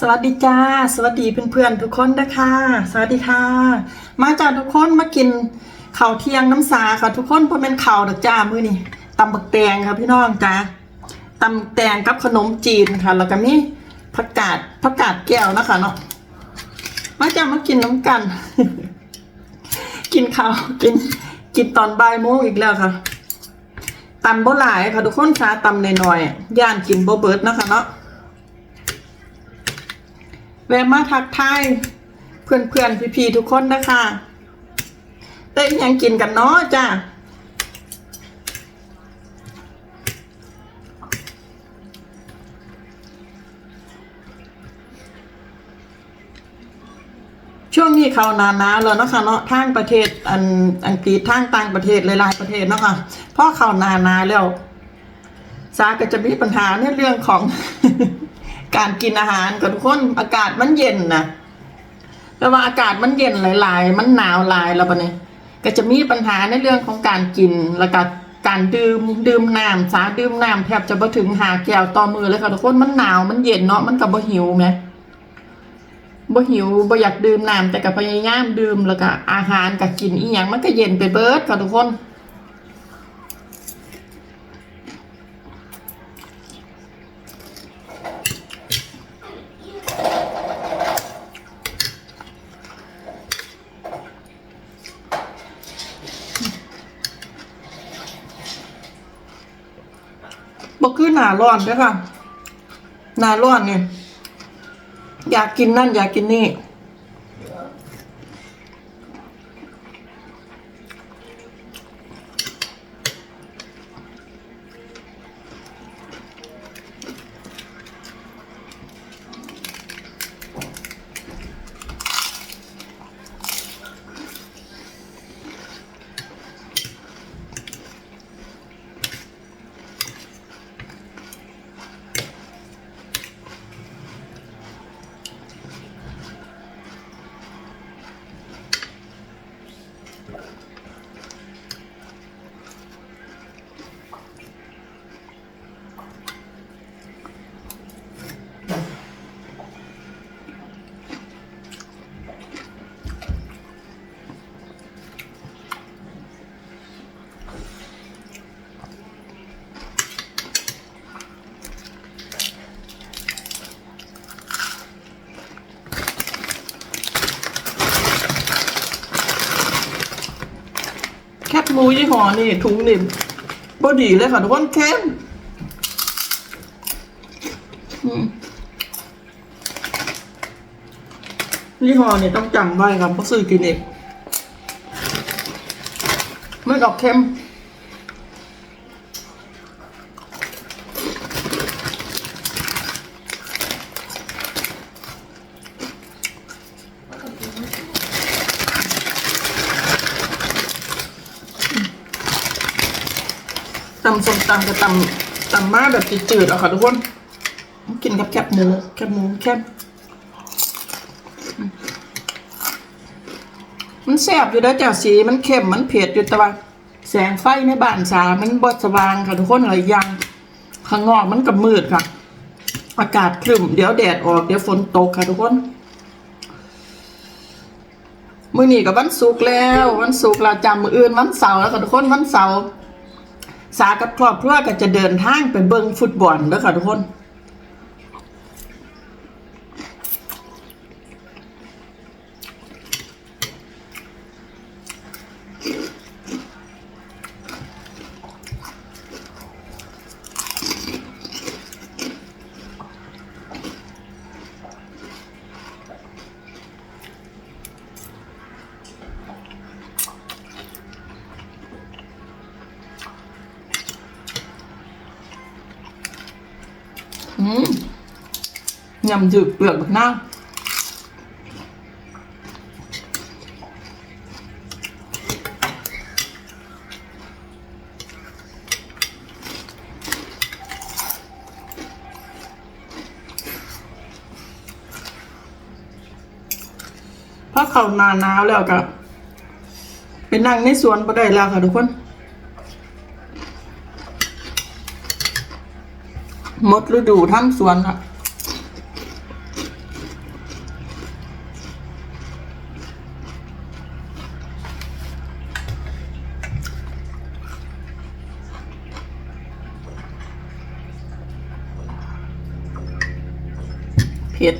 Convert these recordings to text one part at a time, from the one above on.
สวัสดีจ้า สวัสดีเพื่อนๆทุกคนนะคะสวัสดีค่ะ มาจากทุกคนมากินข้าวเที่ยงน้ำสาค่ะ ทุกคนเพราะเป็นข้าวดอกจ้ามื้อนี้ตำบักแตงค่ะพี่น้องจ้าตำแตงกับขนมจีนค่ะ แล้วก็มีผักกาดผักกาดแก้วนะคะเนาะมาจ้ามากินน้ำกัน กินข้าวกินกินตอนบ่ายโมงอีกแล้วค่ะตำบ่หลายค่ะทุกคนค่ะตำหน่อยๆย่านกินบ่เบิร์ดนะคะเนาะะมาทักทายเพื่อนเพื่อนพี่พีๆทุกคนนะคะได้อิหยังกินกันเนาะจ้าช่วงนี้เขานานาวแล้วนะคะเนาะทางประเทศอันอังกฤษทางต่างประเทศหลายๆประเทศเนาะค่ะเพราะเขานานาแล้วสาก็จะมีปัญหาในเรื่องของ การกินอาหารกับทุกคนอากาศมันเย็นนะแต่ว่าอากาศมันเย็นหลาย ๆ มันหนาวหลายแล้วปะเนี่ยก็จะมีปัญหาในเรื่องของการกินแล้วก็การดื่มดื่มน้ำสาดื่มน้ำแทบจะบ่ถึงหาแก้วต่อมือเลยค่ะทุกคนมันหนาวมันเย็นเนาะมันก็บ่หิวไหมบ่หิวบ่อยากดื่มน้ำแต่ก็พยายามดื่มแล้วก็อาหารก็กินอีหยังมันก็เย็นไปเบิดค่ะทุกคน หนาร้อนด้อค่ะหนาร้อนเนี่ยอยากกินนั่นอยากกินนี่ หมูยี่ห้อนี่ถุงนี่พอดีเลยค่ะทุกคนเค็มยี่ห้อนี่ต้องจำไว้ครับเพราะซื้อกินเองไม่กับเค็มำส้มตำกับตำตำมาแบบจืดๆอาค่ะทุกคน กินกับแคบหมูแคบหมูแคบมันแซ่บอยู่แล้วจ้าสีมันเข้มมันเผ็ดอยู่แต่ว่าแสงไฟในบ้านสามันบดสว่างค่ะทุกคนอะไรย่างข้างนอกมันกับมืดค่ะ อากาศครึ้มเดี๋ยวแดดออกเดี๋ยวฝนตกค่ะทุกคนมื้อนี้กับวันศุกร์แล้ว วันศุกร์เราจำมื้ออื่นวันเสาร์แล้วค่ะทุกคนวันเสาร์ สากับครอบครัวก็จะเดินทางไปเบิ่งฟุตบอลเด้อค่ะทุกคน อืมยำจืดเปลือกบักนาวพอเข้าหนาหนาวแล้วก็ไปนั่งในสวนบ่ได้แล้วค่ะทุกคน หมดฤดูทำสวนอะเผ็ด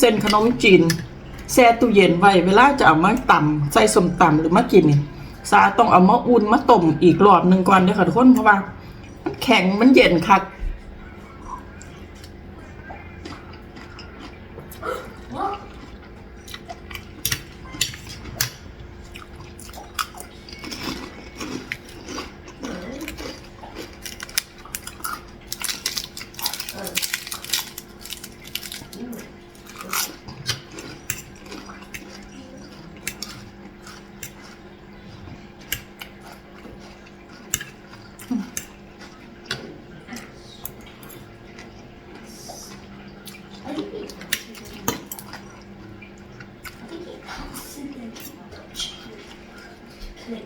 เส้นขนมจีนแช่ตู้เย็นไว้เวลาจะเอามาตำใส่สมตำหรือมากินนี่ซาต้องเอามาอุ่นมาต้มอีกรอบหนึ่งก่อนเด้อค่ะทุกคนเพราะว่ามันแข็งมันเย็นคัก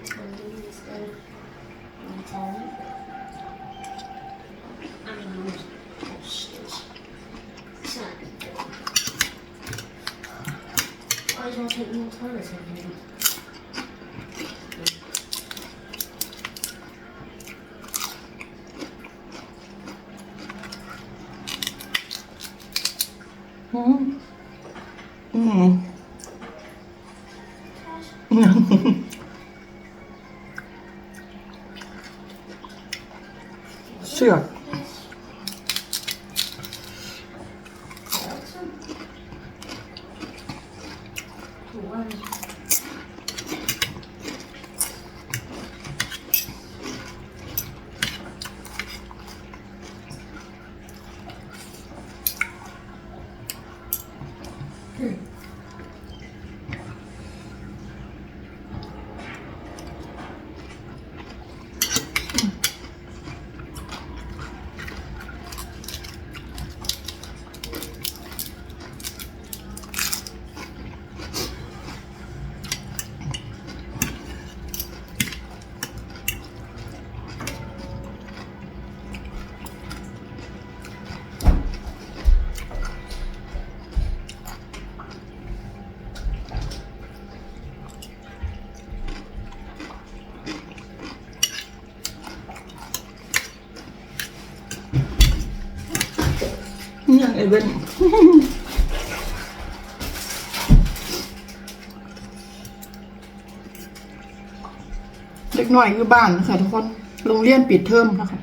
it's going to be this thing. I'm you. I mean, oh shit. It's not good. Want to take more time as Mm-hmm. Mm. เนี่ยไอเว้นเด็กหน่อยอยู่บ้านนะคะทุกคน โรงเรียนปิดเทอมนะคะ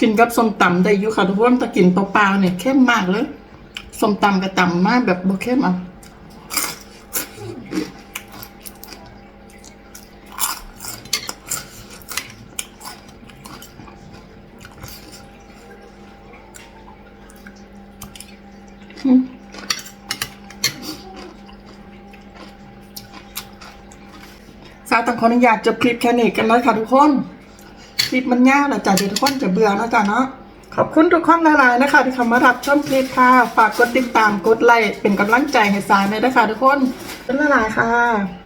กินกับส้มตำได้อยู่ค่ะทุกคนแต่กินเปล่าๆเนี่ยเข้มมากเลยส้มตำกับตำมากแบบบ่เข้มอะสาวต้องขออนุญาตจบคลิปแค่นี้กันเลยค่ะทุกคน คลิปมันยากแหละจ้ะเดี๋ยวทุกคนจะเบื่อนะจ๊ะเนาะขอบคุณทุกคนหลายๆนะคะ ที่เข้ามารับชมคลิปค่ะ ฝากกดติดตามกดไลค์เป็นกำลังใจให้สายหน่อยนะคะทุกคนขอบคุณหลายๆค่ะ